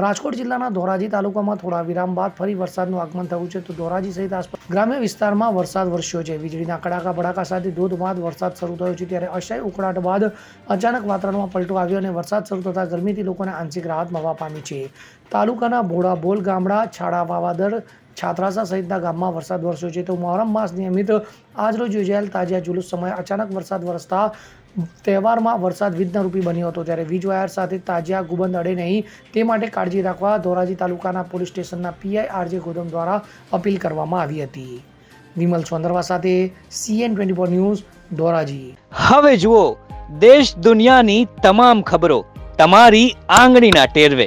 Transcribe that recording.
રાજકોટ જિલ્લાના ધોરાજી તાલુકામાં થોડા વિરામ બાદ ફરી વરસાદનું આગમન થયું છે. તો ધોરાજી સહિત આસપાસ ગ્રામ્ય વિસ્તારમાં વરસાદ વરસ્યો છે. વીજળીના કડાકા ભડાકા સાથે ધોધમાર વરસાદ શરૂ થયો છે. ત્યારે અસહ્ય ઉકળાટ બાદ અચાનક વાતાવરણમાં પલટો આવ્યો અને વરસાદ શરૂ થતાં ગરમીથી લોકોને આંશિક રાહત મળવા પામી છે. તાલુકાના ભોળા બોલ ગામડા છાડા વાવાદર છાત્રાસા સહિતના ગામમાં વરસાદ વરસ્યો છે. તો મોહરમ માસ નિયમિત આજરોજ યોજાયેલ તાજિયા જુલુસ સમયે અચાનક વરસાદ વરસતા તહેવારમાં વરસાદ વિઘ્નરૂપી બન્યો હતો. ત્યારે વીજ વાયર સાથે તાજિયા ગુબંધ અડે નહીં તે માટે કાળજી રાખવા ધોરાજી તાલુકાના પોલીસ સ્ટેશનના પીઆઈ આરજે ગોદમ દ્વારા અપીલ કરવામાં આવી હતી. વિમલ સોંદરવા સાથે CN twenty four news, Dhoraji. હવે જુઓ, દેશ દુનિયાની તમામ ખબરો તમારી આંગળીના ટેરવે.